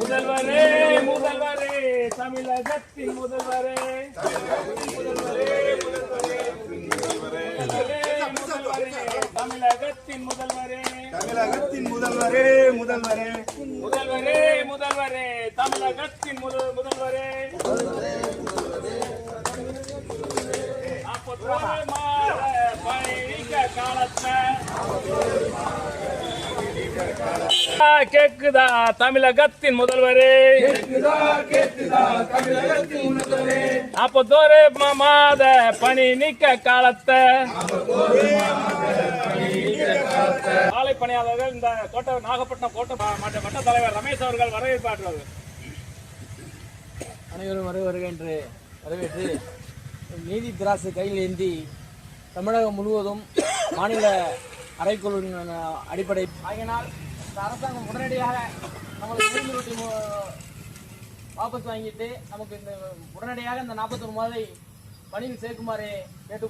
முதல்வரே முதல்வரே தமிழகத்தின் முதல்வரே தமிழகத்தின் முதல்வரே. தமிழகத்தின் முதல்வரே முதல்வரே முதல்வரே முதல்வரே தமிழகத்தின் முதல் முதல்வரே நாற்பத்தோரு மாத பயணிக்க காலத்தை ஆ, கேக்குதா? தமிழகத்தின் முதல்வரே. நாற்பத்தோரு ம- மாத பணி நீக்க காலத்தை. ஆலை பணியாளர்கள் இந்த கோட்டை நாகப்பட்டினம் கோட்டை மட்ட தலைவர் ரமேஷ் அவர்கள் வரவேற்பார்கள் அனைவரும் வருக என்று வரவேற்று நீதி திராசு கையில் ஏந்தி தமிழகம் முழுவதும் மாநில அறைக்குழுவின் அடிப்படை. ஆகினால் இந்த அரசாங்கம் உடனடியாக நம்மளுக்கு நூறு வாபஸ் வாங்கிட்டு நமக்கு இந்த உடனடியாக இந்த நாற்பத்தொரு மாதை பணியில் சேர்க்குமாறு கேட்டுக்கொள்